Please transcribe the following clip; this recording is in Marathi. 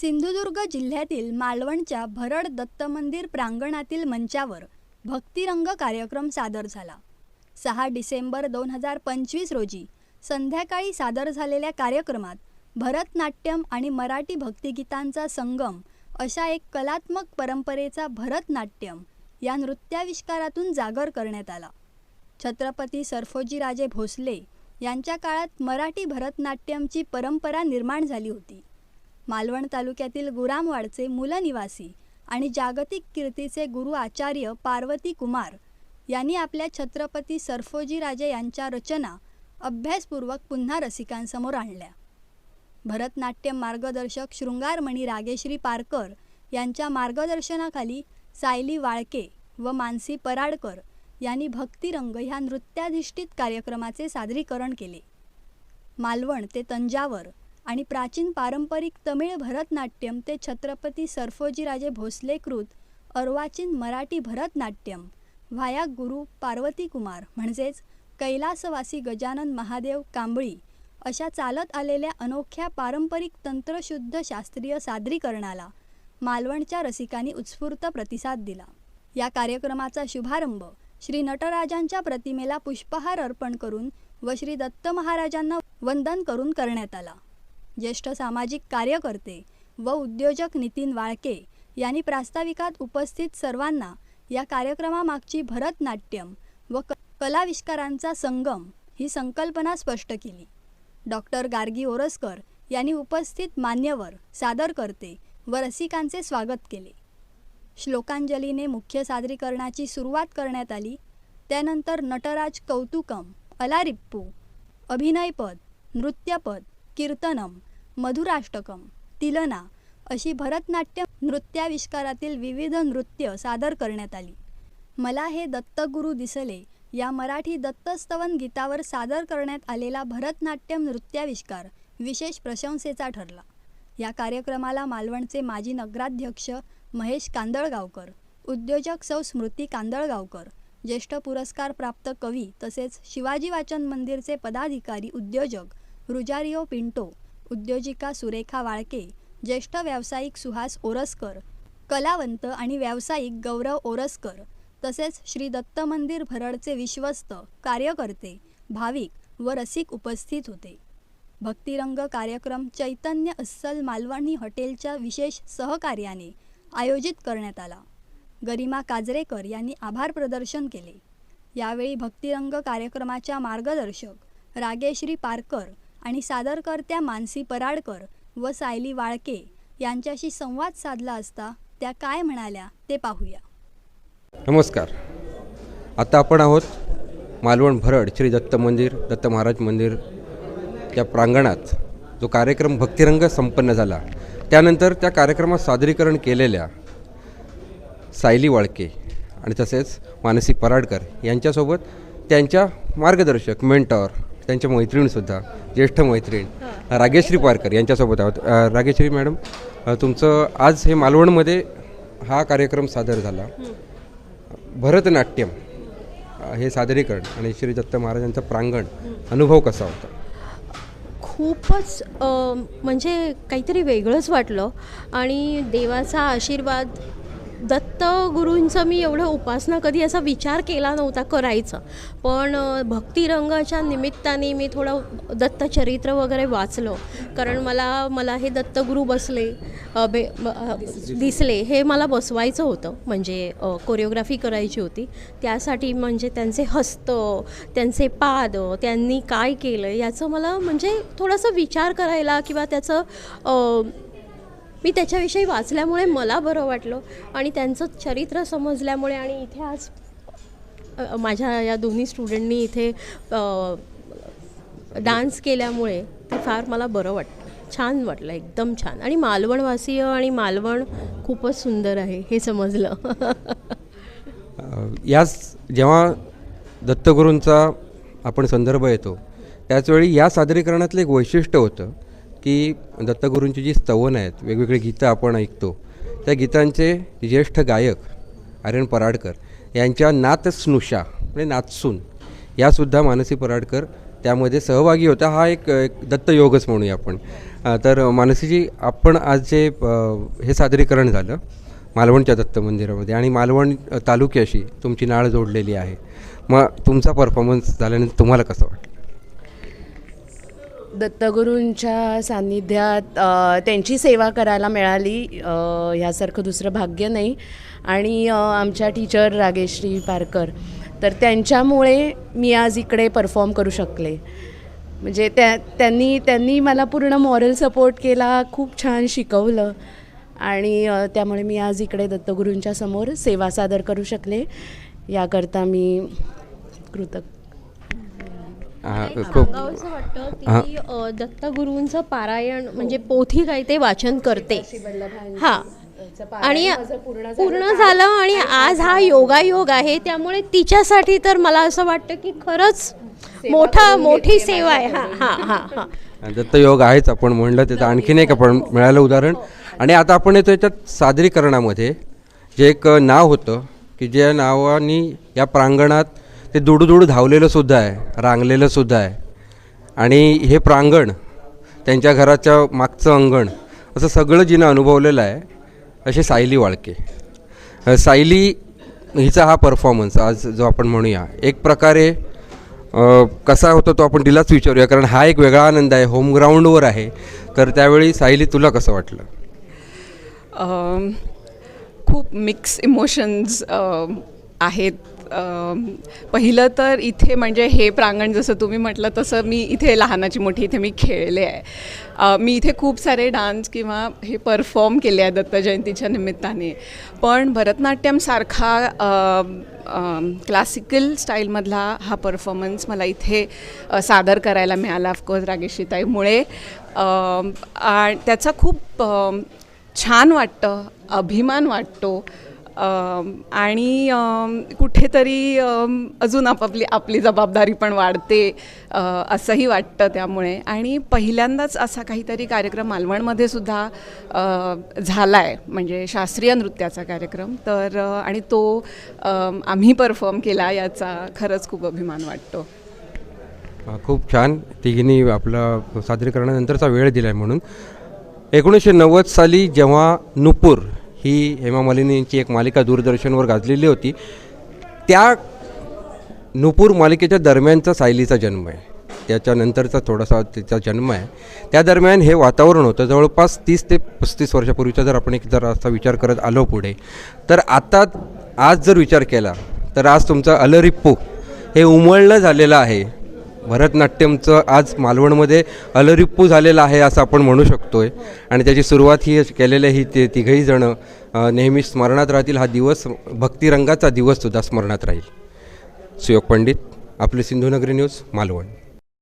सिंधुदुर्ग जिल्ह्यातील मालवणच्या भरड दत्त मंदिर प्रांगणातील मंचावर भक्तिरंग कार्यक्रम सादर झाला. सहा डिसेंबर दोन हजार पंचवीस रोजी संध्याकाळी सादर झालेल्या कार्यक्रमात भरतनाट्यम आणि मराठी भक्तिगीतांचा संगम अशा एक कलात्मक परंपरेचा भरतनाट्यम या नृत्याविष्कारातून जागर करण्यात आला. छत्रपती सरफोजीराजे भोसले यांच्या काळात मराठी भरतनाट्यमची परंपरा निर्माण झाली होती. मालवण तालुक्यातील गुरामवाडचे मूलनिवासी आणि जागतिक कीर्तीचे गुरु आचार्य पार्वती कुमार यांनी आपल्या छत्रपती सरफोजीराजे यांच्या रचना अभ्यासपूर्वक पुन्हा रसिकांसमोर आणल्या. भरतनाट्यम मार्गदर्शक शृंगारमणी रागेश्री पारकर यांच्या मार्गदर्शनाखाली सायली वाळके व मानसी पराडकर यांनी भक्तिरंग ह्या नृत्याधिष्ठित कार्यक्रमाचे सादरीकरण केले. मालवण ते तंजावर आणि प्राचीन पारंपरिक तमिळ भरतनाट्यम ते छत्रपती सरफोजीराजे भोसलेकृत अर्वाचीन मराठी भरतनाट्यम व्हाया गुरु पार्वती कुमार म्हणजेच कैलासवासी गजानन महादेव कांबळी अशा चालत आलेल्या अनोख्या पारंपरिक तंत्रशुद्ध शास्त्रीय सादरीकरणाला मालवणच्या रसिकांनी उत्स्फूर्त प्रतिसाद दिला. या कार्यक्रमाचा शुभारंभ श्री नटराजांच्या प्रतिमेला पुष्पहार अर्पण करून व श्री दत्त महाराजांना वंदन करून करण्यात आला. ज्येष्ठ सामाजिक कार्यकर्ते व उद्योजक नितीन वाळके यांनी प्रास्ताविकात उपस्थित सर्वांना या कार्यक्रमामागची भरतनाट्यम व क कलाविष्कारांचा संगम ही संकल्पना स्पष्ट केली. डॉक्टर गार्गी ओरसकर यांनी उपस्थित मान्यवर सादरकर्ते व रसिकांचे स्वागत केले. श्लोकांजलीने मुख्य सादरीकरणाची सुरुवात करण्यात आली. त्यानंतर नटराज कौतुकम अलारिप्पू अभिनयपद नृत्यपद कीर्तनम मधुराष्टकम तिलना अशी भरतनाट्यम नृत्याविष्कारातील विविध नृत्य सादर करण्यात आली. मला हे दत्तगुरू दिसले या मराठी दत्तस्तवन गीतावर सादर करण्यात आलेला भरतनाट्यम नृत्याविष्कार विशेष प्रशंसेचा ठरला. या कार्यक्रमाला मालवणचे माजी नगराध्यक्ष महेश कांदळगावकर उद्योजक सौ स्मृती कांदळगावकर ज्येष्ठ पुरस्कार प्राप्त कवी तसेच शिवाजी वाचन मंदिरचे पदाधिकारी उद्योजक रुजारिओ पिंटो उद्योजिका सुरेखा वाळके ज्येष्ठ व्यावसायिक सुहास ओरसकर कलावंत आणि व्यावसायिक गौरव ओरसकर तसेच श्री दत्त मंदिर भरडचे विश्वस्त कार्यकर्ते भाविक व रसिक उपस्थित होते. भक्तिरंग कार्यक्रम चैतन्य अस्सल मालवणी हॉटेलच्या विशेष सहकार्याने आयोजित करण्यात आला. गरिमा काजरेकर यांनी आभार प्रदर्शन केले. यावेळी भक्तिरंग कार्यक्रमाच्या मार्गदर्शक रागेश्री पारकर आणि सादरकर्त्या मानसी पराडकर व सायली वाळके यांच्याशी संवाद साधला असता त्या काय म्हणाल्या ते पाहूया. नमस्कार. आता आपण आहोत मालवण भरड श्री दत्त मंदिर दत्त महाराज मंदिर या प्रांगणात जो कार्यक्रम भक्तिरंग संपन्न झाला. त्यानंतर त्या कार्यक्रमात सादरीकरण केलेल्या सायली वाळके आणि तसेच मानसी पराडकर यांच्यासोबत त्यांच्या मार्गदर्शक मेंटॉर त्यांच्या मैत्रीणसुद्धा ज्येष्ठ मैत्रीण रागेश्री पारकर यांच्यासोबत आहोत. रागेश्री मॅडम तुमचं आज हे मालवणमध्ये हा कार्यक्रम सादर झाला. भरतनाट्यम हे सादरीकरण आणि श्री दत्त महाराजांचं प्रांगण अनुभव कसा होता? खूपच म्हणजे काहीतरी वेगळंच वाटलं आणि देवाचा आशीर्वाद दत्त गुरूंचं मी एवढं उपासना कधी असा विचार केला नव्हता करायचा. पण भक्तिरंगाच्या निमित्ताने मी थोडं दत्तचरित्र वगैरे वाचलं. कारण मला मला हे दत्तगुरू बसले बे दिसले हे मला बसवायचं होतं. म्हणजे कोरिओग्राफी करायची होती. त्यासाठी म्हणजे त्यांचे हस्त त्यांचे पाद त्यांनी काय केलं याचं मला म्हणजे थोडासा विचार करायला किंवा त्याचं मी त्याच्याविषयी वाचल्यामुळे मला बरं वाटलं आणि त्यांचं चरित्र समजल्यामुळे आणि इथे आज माझ्या या दोन्ही स्टुडंटनी इथे डान्स केल्यामुळे ते फार मला बरं वाटतं छान वाटलं एकदम छान. आणि मालवणवासीय आणि मालवण खूपच सुंदर आहे हे समजलं. याच जेव्हा दत्तगुरूंचा आपण संदर्भ येतो त्याचवेळी या सादरीकरणातलं एक वैशिष्ट्य होतं की दत्तगुरूंची जी स्तवन आहेत वेगवेगळी गीतं आपण ऐकतो त्या गीतांचे ज्येष्ठ गायक आर्यन पराडकर यांच्या नातस्नुषा म्हणजे नाचसून यासुद्धा मानसी पराडकर त्यामध्ये सहभागी होता. हा एक एक दत्तयोगच म्हणूया आपण. तर मानसीजी आपण आज जे हे सादरीकरण झालं मालवणच्या दत्त मंदिरामध्ये आणि मालवण तालुक्याशी तुमची नाळ जोडलेली आहे. मग तुमचा परफॉर्मन्स झाल्यानंतर तुम्हाला कसं वाटलं? दत्तगुरूंच्या सान्निध्यात त्यांची सेवा करायला मिळाली. ह्यासारखं दुसरं भाग्य नाही. आणि आमच्या टीचर रागेश्री पारकर. तर त्यांच्यामुळे मी आज इकडे परफॉर्म करू शकले. म्हणजे त्या त्यांनी त्यांनी मला पूर्ण मॉरल सपोर्ट केला खूप छान शिकवलं. आणि त्यामुळे मी आज इकडे दत्तगुरूंच्या समोर सेवा सादर करू शकले. याकरता मी कृतज्ञ खूप वाटतं की दत्तगुरूंचं पारायण म्हणजे पोथी काय ते वाचन करते. हा. आणि पूर्ण झालं आणि आज हा योगायोग आहे त्यामुळे तिच्यासाठी तर मला असं वाटतं की खरंच मोठा मोठी सेवा आहे. हा हा हा हा. दत्तयोग आहेच आपण म्हणलं त्याचं आणखीन एक आपण मिळालं उदाहरण. आणि आता आपण येतो याच्यात सादरीकरणामध्ये. जे एक नाव होतं की ज्या नावानी या प्रांगणात ते दुडूदुडू धावलेलं सुद्धा आहे रांगलेलं सुद्धा आहे. आणि हे प्रांगण त्यांच्या घराच्या मागचं अंगण असं सगळं जिनं अनुभवलेलं आहे असे सायली वाळके. सायली हिचा हा परफॉर्मन्स आज जो आपण म्हणूया एक प्रकारे कसा होता तो आपण तिलाच विचारूया कारण हा एक वेगळा आनंद आहे होमग्राऊंडवर आहे. तर त्यावेळी सायली तुला कसं वाटलं? खूप मिक्स इमोशन्स आहेत. पहिलं तर इथे म्हणजे हे प्रांगण जसं तुम्ही म्हटलं तसं मी इथे लहानाची मोठी इथे मी खेळले आहे. मी इथे खूप सारे डान्स किंवा हे परफॉर्म केले आहे दत्त जयंतीच्या निमित्ताने. पण भरतनाट्यमसारखा क्लासिकल स्टाईलमधला हा परफॉर्मन्स मला इथे सादर करायला मिळाला ऑफकोर्स रागेशीताईमुळे. आणि त्याचा खूप छान वाटतं अभिमान वाटतो. आणि कुठेतरी अजून आपापली आपली जबाबदारी पण वाढते असंही वाटतं त्यामुळे. आणि पहिल्यांदाच असा काहीतरी कार्यक्रम मालवणमध्ये सुद्धा झाला आहे म्हणजे शास्त्रीय नृत्याचा कार्यक्रम. तर आणि तो आम्ही परफॉर्म केला याचा खरंच खूप अभिमान वाटतो. खूप छान. तिघींनी आपला सादरीकरणानंतरचा वेळ दिला आहे म्हणून. एकोणीसशे नव्वद साली जेव्हा नुपूर ही हेमा मालिनी यांची एक मालिका दूरदर्शनवर गाजलेली होती. त्या नुपूर मालिकेच्या दरम्यानचा सायलीचा जन्म आहे. त्याच्यानंतरचा थोडासा तिचा जन्म आहे. त्या दरम्यान हे वातावरण होतं. जवळपास तीस ते पस्तीस वर्षापूर्वीचा जर आपण एक जर असा विचार करत आलो पुढे तर आता आज जर विचार केला तर आज तुमचं अलरिप्पू हे उमळणं झालेलं आहे. भरतनाट्यमचं आज मालवणमध्ये अलरिप्पू झालेलं आहे असं आपण म्हणू शकतो आहे आणि त्याची सुरुवात ही केलेली ही ते तिघही जणं नेहमी स्मरणात राहतील. हा दिवस भक्तिरंगाचा दिवससुद्धा स्मरणात राहील. सुयोग पंडित आपले सिंधुनगरी न्यूज मालवण.